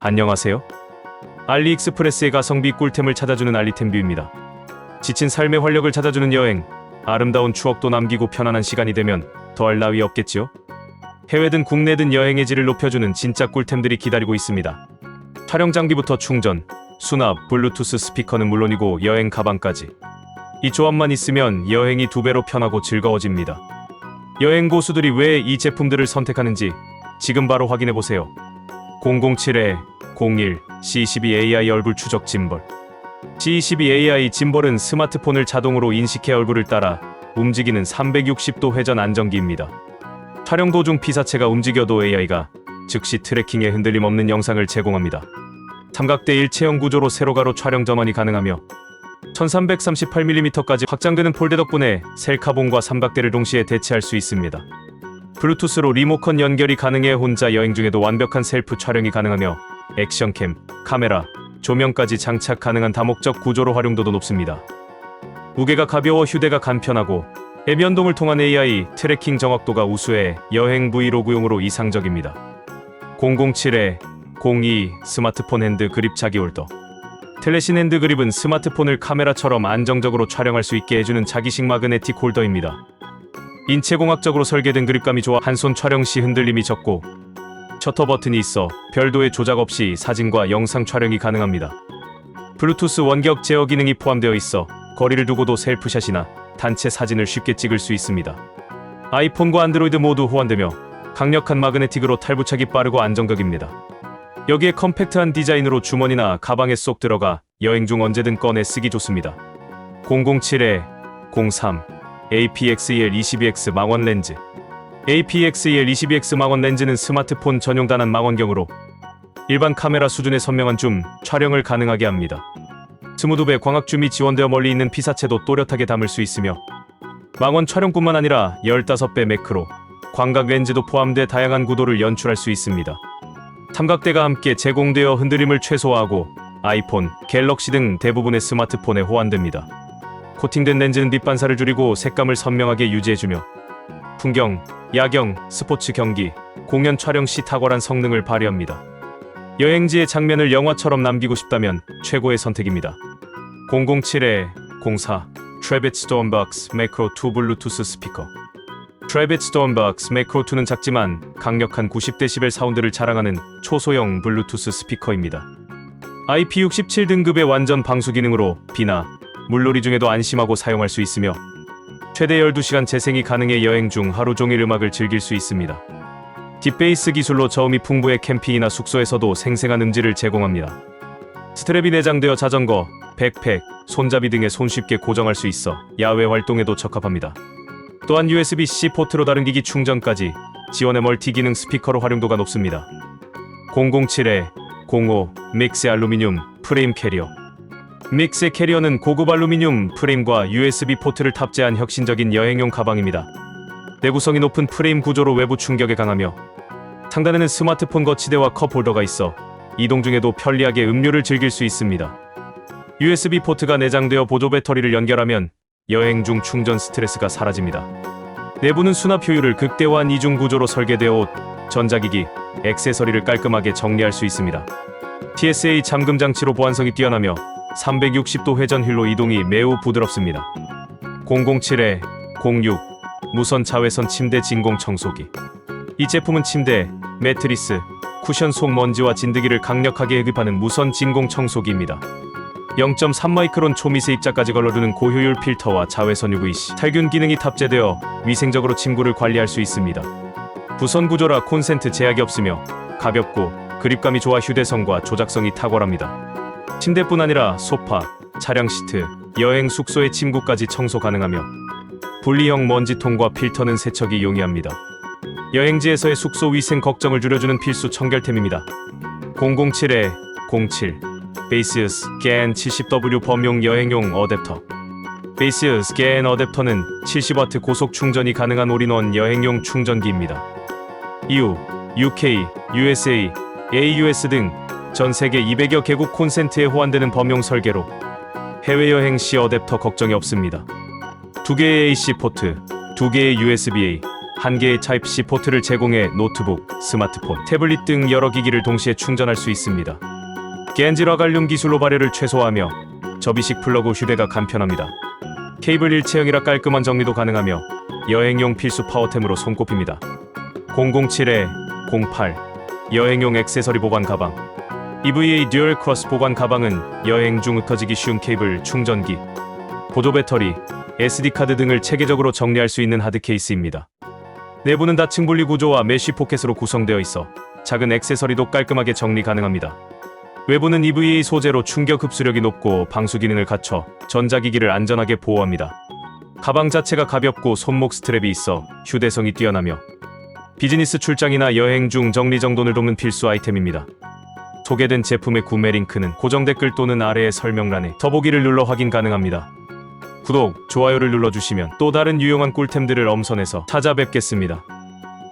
안녕하세요. 알리익스프레스의 가성비 꿀템을 찾아주는 알리템뷰입니다. 지친 삶의 활력을 찾아주는 여행, 아름다운 추억도 남기고 편안한 시간이 되면 더할 나위 없겠지요? 해외든 국내든 여행의 질을 높여주는 진짜 꿀템들이 기다리고 있습니다. 촬영 장비부터 충전, 수납, 블루투스 스피커는 물론이고 여행 가방까지. 이 조합만 있으면 여행이 두 배로 편하고 즐거워집니다. 여행 고수들이 왜 이 제품들을 선택하는지 지금 바로 확인해 보세요. 007에 01 C12AI 얼굴 추적 짐벌 C12AI 짐벌은 스마트폰을 자동으로 인식해 얼굴을 따라 움직이는 360도 회전 안정기입니다. 촬영 도중 피사체가 움직여도 AI가 즉시 트래킹에 흔들림 없는 영상을 제공합니다. 삼각대 일체형 구조로 세로가로 촬영 전원이 가능하며 1338mm까지 확장되는 폴대 덕분에 셀카봉과 삼각대를 동시에 대체할 수 있습니다. 블루투스로 리모컨 연결이 가능해 혼자 여행 중에도 완벽한 셀프 촬영이 가능하며 액션캠, 카메라, 조명까지 장착 가능한 다목적 구조로 활용도도 높습니다. 무게가 가벼워 휴대가 간편하고 앱 연동을 통한 AI 트래킹 정확도가 우수해 여행 브이로그용으로 이상적입니다. 007에 02 스마트폰 핸드 그립 자기 홀더 텔레신 핸드 그립은 스마트폰을 카메라처럼 안정적으로 촬영할 수 있게 해주는 자기식 마그네틱 홀더입니다. 인체공학적으로 설계된 그립감이 좋아 한 손 촬영 시 흔들림이 적고 셔터 버튼이 있어 별도의 조작 없이 사진과 영상 촬영이 가능합니다. 블루투스 원격 제어 기능이 포함되어 있어 거리를 두고도 셀프샷이나 단체 사진을 쉽게 찍을 수 있습니다. 아이폰과 안드로이드 모두 호환되며 강력한 마그네틱으로 탈부착이 빠르고 안정적입니다. 여기에 컴팩트한 디자인으로 주머니나 가방에 쏙 들어가 여행 중 언제든 꺼내 쓰기 좋습니다. 007에 03 APXEL22X 망원 렌즈 APXEL22X 망원 렌즈는 스마트폰 전용 단안 망원경으로 일반 카메라 수준의 선명한 줌 촬영을 가능하게 합니다. 스무드배 광학 줌이 지원되어 멀리 있는 피사체도 또렷하게 담을 수 있으며 망원 촬영뿐만 아니라 15배 매크로 광각 렌즈도 포함돼 다양한 구도를 연출할 수 있습니다. 삼각대가 함께 제공되어 흔들림을 최소화하고 아이폰, 갤럭시 등 대부분의 스마트폰에 호환됩니다. 코팅된 렌즈는 빛 반사를 줄이고 색감을 선명하게 유지해주며 풍경, 야경, 스포츠 경기, 공연 촬영 시 탁월한 성능을 발휘합니다. 여행지의 장면을 영화처럼 남기고 싶다면 최고의 선택입니다. 007에 04 트래빗 스톤박스 매크로 2 블루투스 스피커 트래빗 스톤박스 매크로 2는 작지만 강력한 90데시벨 사운드를 자랑하는 초소형 블루투스 스피커입니다. IP67 등급의 완전 방수 기능으로 비나 물놀이 중에도 안심하고 사용할 수 있으며 최대 12시간 재생이 가능해 여행 중 하루 종일 음악을 즐길 수 있습니다. 딥베이스 기술로 저음이 풍부해 캠핑이나 숙소에서도 생생한 음질을 제공합니다. 스트랩이 내장되어 자전거, 백팩, 손잡이 등에 손쉽게 고정할 수 있어 야외 활동에도 적합합니다. 또한 USB-C 포트로 다른 기기 충전까지 지원의 멀티 기능 스피커로 활용도가 높습니다. 007에 05 믹스 알루미늄 프레임 캐리어 믹스 캐리어는 고급 알루미늄 프레임과 USB 포트를 탑재한 혁신적인 여행용 가방입니다. 내구성이 높은 프레임 구조로 외부 충격에 강하며 상단에는 스마트폰 거치대와 컵 홀더가 있어 이동 중에도 편리하게 음료를 즐길 수 있습니다. USB 포트가 내장되어 보조 배터리를 연결하면 여행 중 충전 스트레스가 사라집니다. 내부는 수납 효율을 극대화한 이중 구조로 설계되어 옷, 전자기기, 액세서리를 깔끔하게 정리할 수 있습니다. TSA 잠금 장치로 보안성이 뛰어나며 360도 회전 휠로 이동이 매우 부드럽습니다. 007에 06 무선 자외선 침대 진공 청소기. 이 제품은 침대, 매트리스, 쿠션 속 먼지와 진드기를 강력하게 흡입하는 무선 진공 청소기입니다. 0.3 마이크론 초미세 입자까지 걸러두는 고효율 필터와 자외선 UVC 살균 기능이 탑재되어 위생적으로 침구를 관리할 수 있습니다. 부선 구조라 콘센트 제약이 없으며 가볍고 그립감이 좋아 휴대성과 조작성이 탁월합니다. 침대뿐 아니라 소파, 차량 시트, 여행 숙소의 침구까지 청소 가능하며 분리형 먼지통과 필터는 세척이 용이합니다. 여행지에서의 숙소 위생 걱정을 줄여주는 필수 청결템입니다. 007에 07 베이시우스 겐 70W 범용 여행용 어댑터 베이시우스 겐 어댑터는 70W 고속 충전이 가능한 올인원 여행용 충전기입니다. EU, UK, USA, AUS 등 전 세계 200여 개국 콘센트에 호환되는 범용 설계로 해외여행 시 어댑터 걱정이 없습니다. 두 개의 AC 포트, 두 개의 USB-A, 한 개의 타입C 포트를 제공해 노트북, 스마트폰, 태블릿 등 여러 기기를 동시에 충전할 수 있습니다. 겐지라 갈륨 기술로 발열을 최소화하며 접이식 플러그 휴대가 간편합니다. 케이블 일체형이라 깔끔한 정리도 가능하며 여행용 필수 파워템으로 손꼽힙니다. 007에 08 여행용 액세서리 보관 가방 EVA 듀얼 크로스 보관 가방은 여행 중 흩어지기 쉬운 케이블 충전기, 보조 배터리, SD카드 등을 체계적으로 정리할 수 있는 하드 케이스입니다. 내부는 닫층 분리 구조와 메쉬 포켓으로 구성되어 있어 작은 액세서리도 깔끔하게 정리 가능합니다. 외부는 EVA 소재로 충격 흡수력이 높고 방수 기능을 갖춰 전자기기를 안전하게 보호합니다. 가방 자체가 가볍고 손목 스트랩이 있어 휴대성이 뛰어나며 비즈니스 출장이나 여행 중 정리정돈을 돕는 필수 아이템입니다. 소개된 제품의 구매 링크는 고정 댓글 또는 아래의 설명란에 더보기를 눌러 확인 가능합니다. 구독, 좋아요를 눌러주시면 또 다른 유용한 꿀템들을 엄선해서 찾아뵙겠습니다.